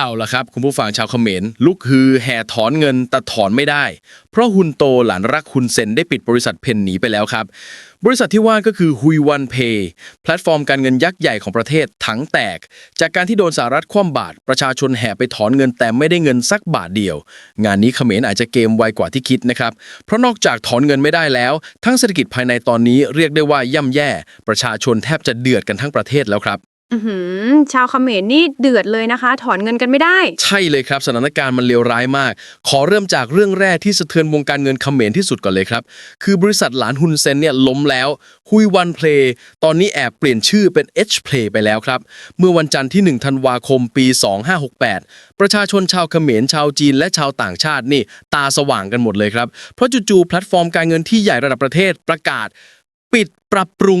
เอาละครับ คุณผู้ฟังชาวเขมรลุกฮือแห่ถอนเงินแต่ถอนไม่ได้ เพราะฮุนโตหลานรักฮุนเซนได้ปิดบริษัทเพนหนีไปแล้วครับ บริษัทที่ว่าก็คือฮุยวันเพย์แพลตฟอร์มการเงินยักษ์ใหญ่ของประเทศถังแตก จากการที่โดนสหรัฐคว่ำบาตรประชาชนแห่ไปถอนเงินแต่ไม่ได้เงินสักบาทเดียว งานนี้เขมรอาจจะเกมไวกว่าที่คิดนะครับเพราะนอกจากถอนเงินไม่ได้แล้ว ทั้งเศรษฐกิจภายในตอนนี้เรียกได้ว่าย่ำแย่ ประชาชนแทบจะเดือดกันทั้งประเทศแล้วครับ อือหือชาวเขมรนี่เดือดเลยนะคะ ถอนเงินกันไม่ได้ ใช่เลยครับสถานการณ์มันเลวร้ายมาก ขอเริ่มจากเรื่องแรกที่สะเทือนวงการเงินเขมรที่สุดก่อนเลยครับ คือบริษัทหลานฮุนเซนเนี่ยล้มแล้วฮุยวันเพลย์ตอนนี้แอบเปลี่ยนชื่อเป็น H Play ไปแล้วครับ เมื่อวันจันทร์ที่ 1 ธันวาคมปี 2568 ประชาชนชาวเขมรชาวจีนและชาวต่างชาตินี่ตาสว่างกันหมดเลยครับเพราะจู่ๆแพลตฟอร์มการเงินที่ใหญ่ระดับประเทศประกาศ ปิดปรับปรุง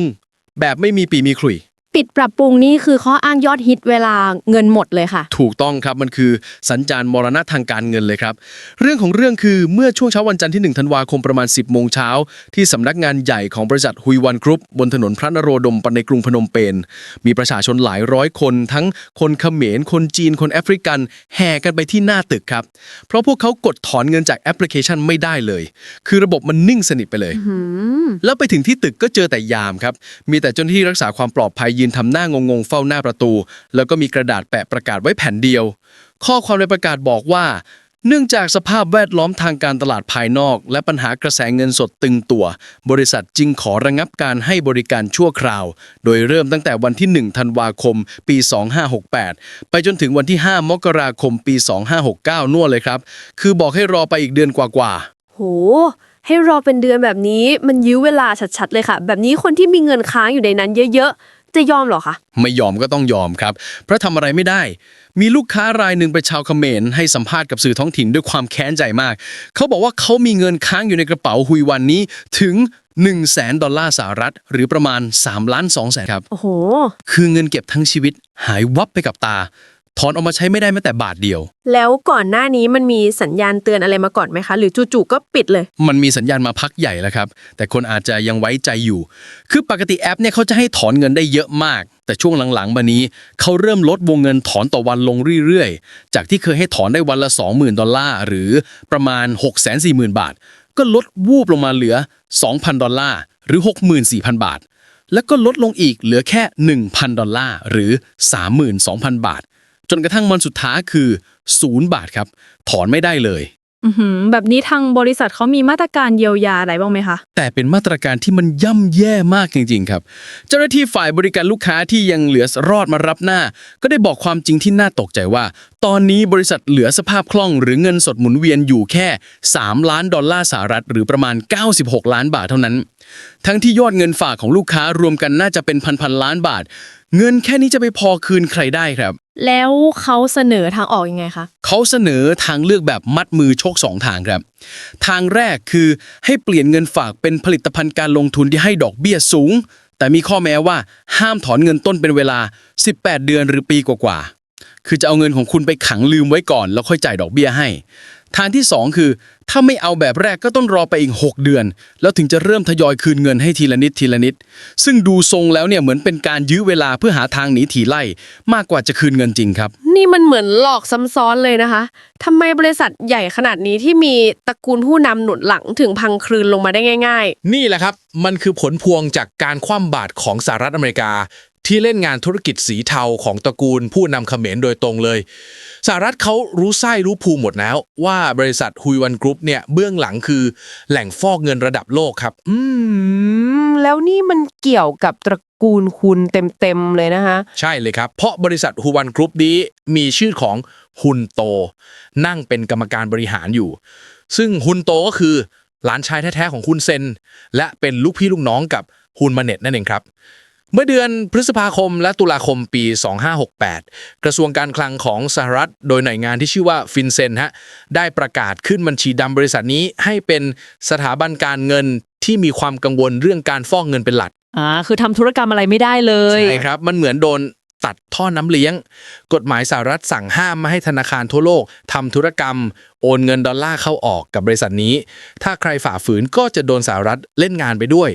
แบบไม่มีปีมีขลุ่ย ปิดปรับปรุงนี่คือข้ออ้างยอดฮิตเวลาเงินหมดเลยค่ะ ถูกต้องครับมันคือสัญญาณมรณะทางการเงินเลยครับ เรื่องของเรื่องคือเมื่อช่วงเช้าวันจันทร์ที่ 1 ธันวาคมประมาณ 10 โมงเช้า ที่สำนักงานใหญ่ของบริษัทฮุยวันกรุ๊ปบนถนนพระนโรดมในกรุงพนมเปญมีประชาชนหลายร้อยคน ทั้งคนเขมรคนจีนคนแอฟริกันแห่กันไปที่หน้าตึกครับ เพราะพวกเขากดถอนเงินจากแอปพลิเคชันไม่ได้เลย คือระบบมันนิ่งสนิทไปเลย แล้วไปถึงที่ตึกก็เจอแต่ยามครับมีแต่เจ้าหน้าที่รักษาความปลอดภัยยืนทำหน้างงๆเฝ้าหน้าประตู แล้วก็มีกระดาษแปะประกาศไว้แผ่นเดียว ข้อความในประกาศบอกว่า เนื่องจากสภาพแวดล้อมทางการตลาดภายนอก และปัญหากระแสเงินสดตึงตัว บริษัทจึงขอระงับการให้บริการชั่วคราว โดยเริ่มตั้งแต่วันที่ 1 ธันวาคม ปี 2568 ไปจนถึงวันที่ 5 มกราคม ปี 2569นู่นเลยครับ คือบอกให้รอไปอีกเดือนกว่าๆโหให้รอเป็นเดือนแบบนี้มันยื้อเวลาชัดๆเลยค่ะ แบบนี้คนที่มีเงินค้างอยู่ในนั้นเยอะ จะยอมเหรอคะ ไม่ยอมก็ต้องยอมครับ เพราะทำอะไรไม่ได้ มีลูกค้ารายหนึ่งเป็นชาวเขมรให้สัมภาษณ์กับสื่อท้องถิ่นด้วยความแค้นใจมาก เขาบอกว่าเขามีเงินค้างอยู่ในกระเป๋าฮุยวันนี้ถึง 1 0 0 0 0แสนดอลลาร์สหรัฐ หรือประมาณ3ล้าน2แสนครับ โอ้โห คือเงินเก็บทั้งชีวิตหายวับไปกับตา ถอนออกมาใช้ไม่ได้แม้แต่บาทเดียว แล้วก่อนหน้านี้มันมีสัญญาณเตือนอะไรมาก่อนไหมคะ หรือจู่ๆก็ปิดเลย มันมีสัญญาณมาพักใหญ่แล้วครับ แต่คนอาจจะยังไว้ใจอยู่ คือปกติแอปเนี่ยเขาจะให้ถอนเงินได้เยอะมาก แต่ช่วงหลังๆมานี้เขาเริ่มลดวงเงินถอนต่อวันลงเรื่อยๆ จากที่เคยให้ถอนได้วันละ 20,000 ดอลลาร์หรือประมาณ 640,000 บาท ก็ลดวูบลงมาเหลือ 2,000 ดอลลาร์หรือ 64,000 บาทแล้วก็ลดลงอีกเหลือแค่ 1,000 ดอลลาร์หรือ 32,000 บาท จนกระทั่งวันสุดท้ายคือ0บาทครับ ถอนไม่ได้เลยอือหือแบบนี้ทางบริษัทเขามีมาตรการเยียวยาอะไรบ้างไหมคะ แต่เป็นมาตรการที่มันย่ำแย่มากจริง ๆ ครับ เจ้าหน้าที่ฝ่ายบริการลูกค้าที่ยังเหลือรอดมารับหน้า ก็ได้บอกความจริงที่น่าตกใจว่า ตอนนี้บริษัทเหลือสภาพคล่องหรือเงินสดหมุนเวียนอยู่แค่ 3 ล้านดอลลาร์สหรัฐ หรือประมาณ 96 ล้านบาทเท่านั้น ทั้งที่ยอดเงินฝากของลูกค้ารวมกันน่าจะเป็นพันๆล้านบาท เงินแค่นี้จะไปพอคืนใครได้ครับ แล้วเขาเสนอทางออกยังไงคะ เขาเสนอทางเลือกแบบมัดมือโชคสองทางครับ ทางแรกคือให้เปลี่ยนเงินฝากเป็นผลิตภัณฑ์การลงทุนที่ให้ดอกเบี้ยสูง แต่มีข้อแม้ว่าห้ามถอนเงินต้นเป็นเวลา 18 เดือนหรือปีกว่าๆคือจะเอาเงินของคุณไปขังลืมไว้ก่อน แล้วค่อยจ่ายดอกเบี้ยให้ ทางที่ 2 คือ ถ้าไม่เอาแบบแรกก็ต้องรอไปอีก 6 เดือน แล้วถึงจะเริ่มทยอยคืนเงินให้ทีละนิดทีละนิด ซึ่งดูทรงแล้วเนี่ยเหมือนเป็นการยื้อเวลาเพื่อหาทางหนีถีไล่ มากกว่าจะคืนเงินจริงครับ นี่มันเหมือนหลอกซ้ำซ้อนเลยนะคะทำไมบริษัทใหญ่ขนาดนี้ที่มีตระกูลผู้นำหนุนหลังถึงพังคลืนลงมาได้ง่ายนี่แหละครับ มันคือผลพวงจากการคว่ำบาตรของสหรัฐอเมริกา ที่เล่นงานธุรกิจสีเทาของตระกูลผู้นำเขมรโดยตรงเลยสหรัฐเขารู้ไส้รู้ภูมิหมดแล้ว ว่าบริษัทฮุยวันกรุ๊ปเนี่ยเบื้องหลังคือแหล่งฟอกเงินระดับโลกครับๆอืม แล้วนี่มันเกี่ยวกับตระกูลคุณเต็มๆเลยนะคะ ใช่เลยครับ เพราะบริษัทฮุยวันกรุ๊ปนี้มีชื่อของฮุนโต นั่งเป็นกรรมการบริหารอยู่ ซึ่งฮุนโตก็คือหลานชายแท้ๆของคุณเซน และเป็นลูกพี่ลูกน้องกับฮุนมาเน็ตนั่นเองครับ เมื่อเดือนพฤษภาคมและตุลาคมปี 2568 กระทรวงการคลังของสหรัฐ โดยหน่วยงานที่ชื่อว่าฟินเซนฮะได้ประกาศขึ้นบัญชีดำบริษัทนี้ให้เป็นสถาบันการเงินที่มีความกังวลเรื่องการฟอกเงินเป็นหลัก อ่า คือทำธุรกรรมอะไรไม่ได้เลย ใช่ครับ มันเหมือนโดน ตัดท่อน้ำเลี้ยง กฎหมายสหรัฐสั่งห้ามไม่ให้ธนาคารทั่วโลกทำธุรกรรม โอนเงินดอลลาร์เข้าออกกับบริษัทนี้ ถ้าใครฝ่าฝืนก็จะโดนสหรัฐเล่นงานไปด้วย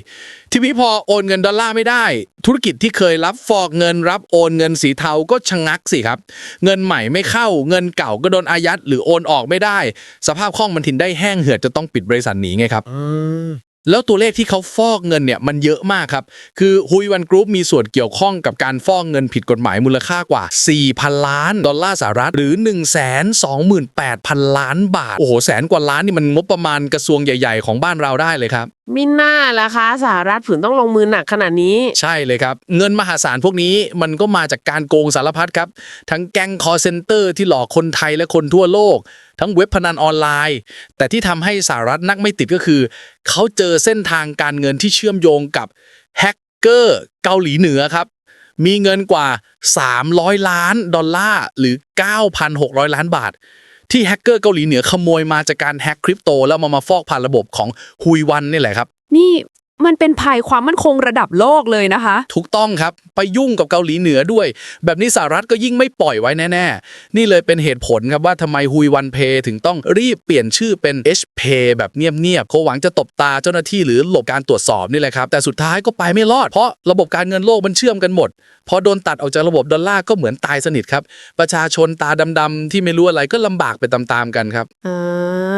ทีนี้พอโอนเงินดอลลาร์ไม่ได้ ธุรกิจที่เคยรับฟอกเงินรับโอนเงินสีเทาก็ชะงักสิครับ เงินใหม่ไม่เข้าเงินเก่าก็โดนอายัดหรือโอนออกไม่ได้ สภาพคล่องมันทินได้แห้งเหือดจะต้องปิดบริษัทหนีไงครับ แล้วตัวเลขที่เขาฟอกเงินเนี่ยมันเยอะมากครับ คือฮุยวันกรุ๊ปมีส่วนเกี่ยวข้องกับการฟอกเงินผิดกฎหมายมูลค่ากว่า 4,000 ล้าน ดอลลาร์สหรัฐหรือ 128,000 ล้านบาท โอ้โห แสนกว่าล้านนี่มันงบประมาณกระทรวงใหญ่ ๆ ของบ้านเราได้เลยครับมิน่าล่ะคะสหรัฐฝืนต้องลงมือหนักขนาดนี้ ใช่เลยครับ เงินมหาศาลพวกนี้มันก็มาจากการโกงสารพัดครับ ทั้งแก๊งคอเซนเตอร์ที่หลอกคนไทยและคนทั่วโลก ทั้งเว็บพนันออนไลน์ แต่ที่ทำให้สหรัฐนักไม่ติดก็คือ เขาเจอเส้นทางการเงินที่เชื่อมโยงกับแฮกเกอร์เกาหลีเหนือครับ มีเงินกว่า 300 ล้านดอลลาร์หรือ 9,600 ล้านบาท ที่แฮกเกอร์เกาหลีเหนือขโมยมาจากการแฮกคริปโตแล้วมามาฟอกผ่านระบบของฮุยวันนี่แหละครับ นี่ มันเป็นภัยความมั่นคงระดับโลกเลยนะคะ ถูกต้องครับ ไปยุ่งกับเกาหลีเหนือด้วย แบบนี้สหรัฐก็ยิ่งไม่ปล่อยไว้แน่ ๆ นี่เลยเป็นเหตุผลครับว่าทำไมฮุยวันเพถึงต้องรีบเปลี่ยนชื่อเป็น H Pay แบบเงียบๆเขาหวังจะตบตาเจ้าหน้าที่หรือหลบการตรวจสอบนี่แหละครับ แต่สุดท้ายก็ไปไม่รอดเพราะระบบการเงินโลกมันเชื่อมกันหมด พอโดนตัดออกจากระบบดอลลาร์ก็เหมือนตายสนิทครับ ประชาชนตาดำๆที่ไม่รู้อะไรก็ลำบากไปตามๆกันครับอ่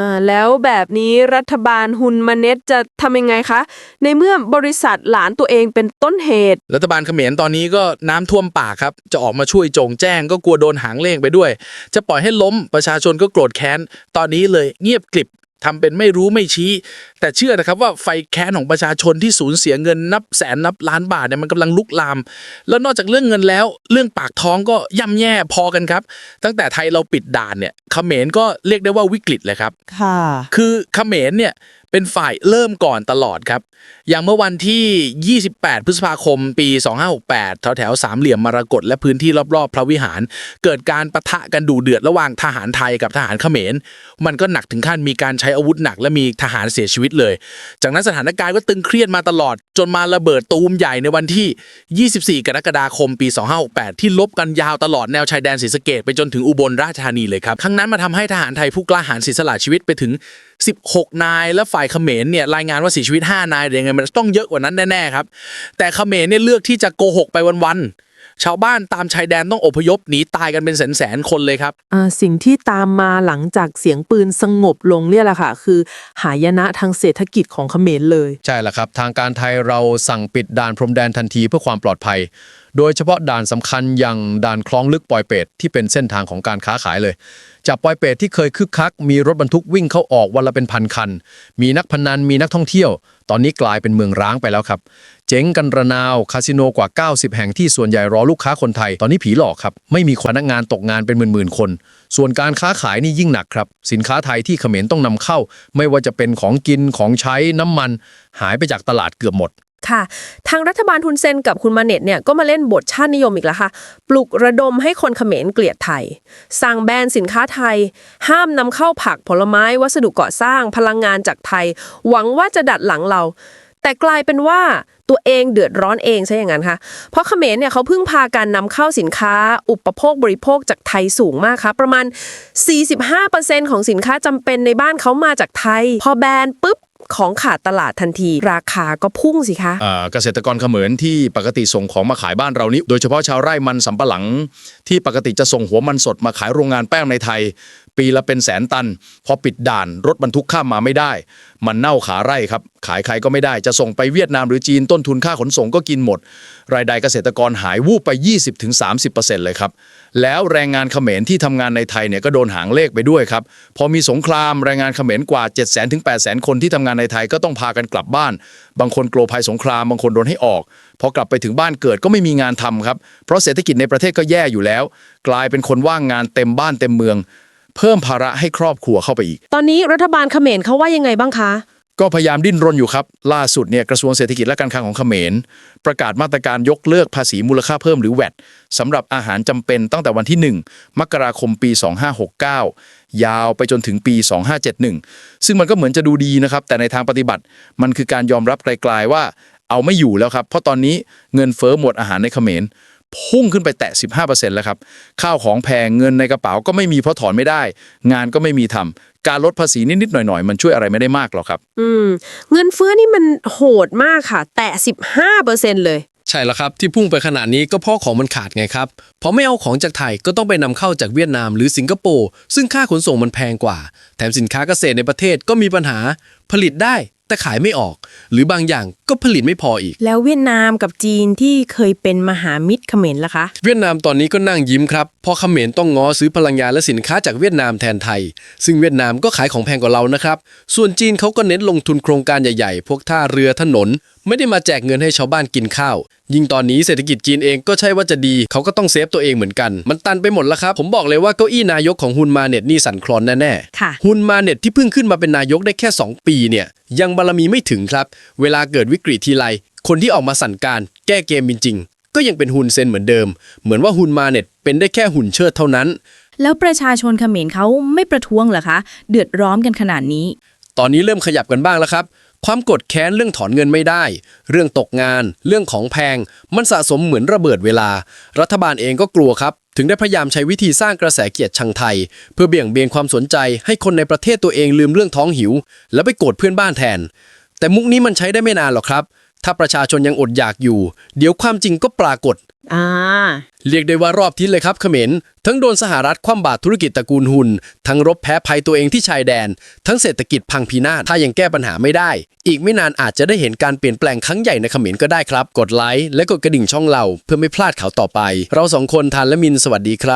าแล้วแบบนี้รัฐบาลฮุนมาเน็ตจะทำยังไงคะในเมื่อบริษัทหลานตัวเองเป็นต้นเหตุ รัฐบาลเขมรตอนนี้ก็น้ำท่วมปากครับ จะออกมาช่วยโจงแจ้งก็กลัวโดนหางเลขไปด้วย จะปล่อยให้ล้มประชาชนก็โกรธแค้น ตอนนี้เลยเงียบกลิบทำเป็นไม่รู้ไม่ชี้ แต่เชื่อนะครับว่าไฟแค้นของประชาชนที่สูญเสียเงินนับแสนนับล้านบาทเนี่ยมันกำลังลุกลาม แล้วนอกจากเรื่องเงินแล้วเรื่องปากท้องก็ย่ำแย่พอกันครับ ตั้งแต่ไทยเราปิดด่านเนี่ยเขมรก็เรียกได้ว่าวิกฤตเลยครับ ค่ะ คือเขมรเนี่ย เป็นฝ่ายเริ่มก่อนตลอดครับ อย่างเมื่อวันที่ 28 พฤษภาคม ปี 2568 แถวแถวสามเหลี่ยมมรกตและพื้นที่รอบๆ พระวิหาร เกิดการประทะกันดูเดือดระหว่างทหารไทยกับทหารเขมร มันก็หนักถึงขั้นมีการใช้อาวุธหนักและมีทหารเสียชีวิตเลย จากนั้นสถานการณ์ก็ตึงเครียดมาตลอด จนมาระเบิดตูมใหญ่ในวันที่ 24 กรกฎาคม ปี 2568 ที่ลบกันยาวตลอดแนวชายแดนศรีสะเกดไปจนถึงอุบลราชธานีเลยครับ ครั้งนั้นมาทำให้ทหารไทยผู้กล้าหาญเสียสละชีวิตไปถึง 16 นาย และฝ่ายเขมรเนี่ยรายงานว่าเสียชีวิต 5 นายหรือยังไงมันต้องเยอะกว่านั้นแน่ๆครับ แต่เขมรเนี่ยเลือกที่จะโกหกไปวันๆชาวบ้านตามชายแดนต้องอพยพหนีตายกันเป็นแสนๆคนเลยครับสิ่งที่ตามมาหลังจากเสียงปืนสงบลงเนี่ยแหละค่ะ คือหายนะทางเศรษฐกิจของเขมรเลย ใช่แล้วครับ ทางการไทยเราสั่งปิดด่านพรมแดนทันทีเพื่อความปลอดภัย โดยเฉพาะด่านสำคัญอย่างด่านคลองลึกปอยเป็ดที่เป็นเส้นทางของการค้าขายเลย จากปอยเป็ดที่เคยคึกคัก มีรถบรรทุกวิ่งเข้าออกวันละเป็นพันคัน มีนักพนันมีนักท่องเที่ยว ตอนนี้กลายเป็นเมืองร้างไปแล้วครับ เจ๊งกันระนาวคาสิโนกว่า 90 แห่งที่ส่วนใหญ่รอลูกค้าคนไทย ตอนนี้ผีหลอกครับไม่มีพนักงานตกงานเป็นหมื่นๆคน ส่วนการค้าขายนี่ยิ่งหนักครับสินค้าไทยที่เขมรต้องนำเข้า ไม่ว่าจะเป็นของกินของใช้น้ำมัน หายไปจากตลาดเกือบหมด ค่ะ ทางรัฐบาลทุนเซนกับคุณมาเน็ตเนี่ยก็มาเล่นบทชาตินิยมอีกแล้วค่ะ ปลุกระดมให้คนเขมรเกลียดไทย สั่งแบนสินค้าไทย ห้ามนำเข้าผักผลไม้วัสดุก่อสร้างพลังงานจากไทย หวังว่าจะดัดหลังเรา แต่กลายเป็นว่าตัวเองเดือดร้อนเองใช่อย่างนั้นค่ะ เพราะเขมรเนี่ยเขาพึ่งพาการนำเข้าสินค้า อุปโภคบริโภคจากไทยสูงมากค่ะ ประมาณ 45%ของสินค้าจำเป็นในบ้านเขามาจากไทย พอแบนปุ๊บ ของขาดตลาดทันที ราคาก็พุ่งสิคะอ่าเกษตรกรเขมรที่ปกติส่งของมาขายบ้านเรานี้ โดยเฉพาะชาวไร่มันสำปะหลัง ที่ปกติจะส่งหัวมันสดมาขายโรงงานแป้งในไทย ปีละเป็นแสนตัน พอปิดด่านรถบรรทุกข้ามมาไม่ได้ มันเน่าขาไร่ครับ ขายใครก็ไม่ได้ จะส่งไปเวียดนามหรือจีนต้นทุนค่าขนส่งก็กินหมด รายได้เกษตรกรหายวูบไป 20-30%เลยครับ แล้วแรงงานเขมรที่ทำงานในไทยเนี่ยก็โดนหางเลขไปด้วยครับ พอมีสงครามแรงงานเขมรกว่า 700,000ถึง8 0 0 0 คนที่ทำงานในไทยก็ต้องพากันกลับบ้าน บางคนกลัวภัยสงครามบางคนโดนให้ออก พอกลับไปถึงบ้านเกิดก็ไม่มีงานทำครับ เพราะเศรษฐกิจในประเทศก็แย่อยู่แล้ว กลายเป็นคนว่างงานเต็มบ้านเต็มเมือง เพิ่มภาระให้ครอบครัวเข้าไปอีก ตอนนี้รัฐบาลเขมรเขาว่ายังไงบ้างคะ ก็พยายามดิ้นรนอยู่ครับ ล่าสุดเนี่ยกระทรวงเศรษฐกิจและการคลังของเขมร ประกาศมาตรการยกเลิกภาษีมูลค่าเพิ่มหรือแวดสำหรับอาหารจำเป็นตั้งแต่วันที่ 1 มกราคมปี 2569 ยาวไปจนถึงปี 2571 ซึ่งมันก็เหมือนจะดูดีนะครับ แต่ในทางปฏิบัติมันคือการยอมรับไกลๆว่า เอาไม่อยู่แล้วครับ เพราะตอนนี้เงินเฟ้อหมดอาหารในเขมร พุ่งขึ้นไปแตะ 15%แล้วครับ ข้าวของแพงเงินในกระเป๋าก็ไม่มีเพราะถอนไม่ได้ งานก็ไม่มีทำการลดภาษีนิดๆหน่อยๆ มันช่วยอะไรไม่ได้มากหรอกครับ อืม เงินเฟ้อนี่มันโหดมากค่ะ แต่15%เลย ใช่แล้วครับ ที่พุ่งไปขนาดนี้ก็เพราะของมันขาดไงครับพอไม่เอาของจากไทยก็ต้องไปนำเข้าจากเวียดนามหรือสิงคโปร์ซึ่งค่าขนส่งมันแพงกว่า แถมสินค้าเกษตรในประเทศก็มีปัญหาผลิตได้แต่ขายไม่ออก หรือบางอย่างก็ผลิตไม่พออีก แล้วเวียดนามกับจีนที่เคยเป็นมหามิตรเขมรล่ะคะ เวียดนามตอนนี้ก็นั่งยิ้มครับเพราะเขมรต้องง้อซื้อพลังงานและสินค้าจากเวียดนามแทนไทย ซึ่งเวียดนามก็ขายของแพงกว่าเรานะครับส่วนจีนเขาก็เน้นลงทุนโครงการใหญ่ๆ พวกท่าเรือถนน ไม่ได้มาแจกเงินให้ชาวบ้านกินข้าว ยิ่งตอนนี้เศรษฐกิจจีนเองก็ใช่ว่าจะดีเขาก็ต้องเซฟตัวเองเหมือนกัน มันตันไปหมดแล้วครับผมบอกเลยว่าเก้าอี้นายกของฮุนมาเน็ตนี่สั่นคลอนแน่ๆค่ะ ฮุนมาเน็ตที่เพิ่งขึ้นมาเป็นนายกได้แค่ 2 ปีเนี่ยยังบารมีไม่ถึงครับเวลาเกิดวิกฤตทีไรคนที่ออกมาสั่นการ แก้เกมจริงๆก็ยังเป็นฮุนเซนเหมือนเดิม เหมือนว่าฮุนมาเน็ตเป็นได้แค่หุ่นเชิดเท่านั้น แล้วประชาชนเขมรเขาไม่ประท้วงเหรอคะ เดือดร้อนกันขนาดนี้ ตอนนี้เริ่มขยับกันบ้างแล้วครับ ความกดแค้นเรื่องถอนเงินไม่ได้ เรื่องตกงาน เรื่องของแพง มันสะสมเหมือนระเบิดเวลา รัฐบาลเองก็กลัวครับ ถึงได้พยายามใช้วิธีสร้างกระแสเกลียดชังไทย เพื่อเบี่ยงเบนความสนใจให้คนในประเทศตัวเองลืมเรื่องท้องหิว แล้วไปโกรธเพื่อนบ้านแทน แต่มุกนี้มันใช้ได้ไม่นานหรอกครับ ถ้าประชาชนยังอดอยากอยู่ เดี๋ยวความจริงก็ปรากฏ อ่า เรียกได้ว่ารอบทิศเลยครับเขมรทั้งโดนสหรัฐคว่ำบาตรธุรกิจตระกูลหุนทั้งรบแพ้ภัยตัวเองที่ชายแดน ทั้งเศรษฐกิจพังพินาศถ้ายังแก้ปัญหาไม่ได้ อีกไม่นานอาจจะได้เห็นการเปลี่ยนแปลงครั้งใหญ่ในเขมรก็ได้ครับ กดไลค์และกดกระดิ่งช่องเรา เพื่อไม่พลาดข่าวต่อไป เราสองคนทานและมินสวัสดีครับ